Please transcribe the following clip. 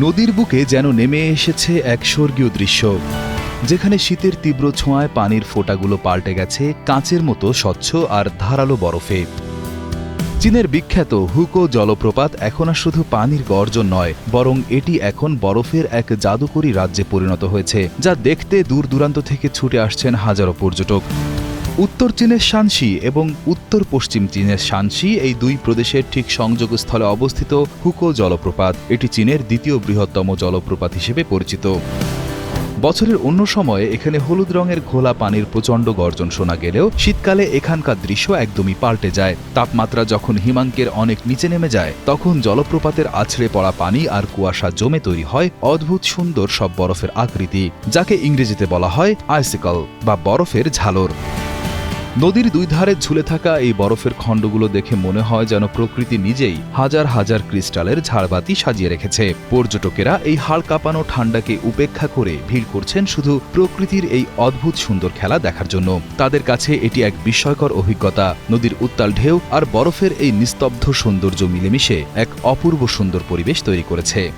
নদীর বুকে যেন নেমে এসেছে এক স্বর্গীয় দৃশ্য, যেখানে শীতের তীব্র ছোঁয়ায় পানির ফোঁটাগুলো পাল্টে গেছে কাঁচের মতো স্বচ্ছ আর ধারালো বরফে। চীনের বিখ্যাত হুকো জলপ্রপাত এখন আর শুধু পানির গর্জন নয়, বরং এটি এখন বরফের এক জাদুকরী রাজ্যে পরিণত হয়েছে, যা দেখতে দূর দূরান্ত থেকে ছুটে আসছেন হাজারো পর্যটক। উত্তর চীনের শানসি এবং উত্তর পশ্চিম চীনের শানসি এই দুই প্রদেশের ঠিক সংযোগস্থলে অবস্থিত হুকো জলপ্রপাত। এটি চীনের দ্বিতীয় বৃহত্তম জলপ্রপাত হিসেবে পরিচিত। বছরের অন্য সময়ে এখানে হলুদ রঙের ঘোলা পানির প্রচণ্ড গর্জন শোনা গেলেও শীতকালে এখানকার দৃশ্য একদমই পাল্টে যায়। তাপমাত্রা যখন হিমাঙ্কের অনেক নিচে নেমে যায়, তখন জলপ্রপাতের আছড়ে পড়া পানি আর কুয়াশা জমে তৈরি হয় অদ্ভুত সুন্দর সব বরফের আকৃতি, যাকে ইংরেজিতে বলা হয় আইসিকল বা বরফের ঝালর। নদীর দুই ধারে ঝুলে থাকা এই বরফের খণ্ডগুলো দেখে মনে হয় যেন প্রকৃতি নিজেই হাজার হাজার ক্রিস্টালের ঝাড়বাতি সাজিয়ে রেখেছে। পর্যটকেরা এই হাড় কাঁপানো ঠান্ডাকে উপেক্ষা করে ভিড় করছেন শুধু প্রকৃতির এই অদ্ভুত সুন্দর খেলা দেখার জন্য। তাদের কাছে এটি এক বিস্ময়কর অভিজ্ঞতা। নদীর উত্তাল ঢেউ আর বরফের এই নিস্তব্ধ সৌন্দর্য মিলেমিশে এক অপূর্ব সুন্দর পরিবেশ তৈরি করেছে।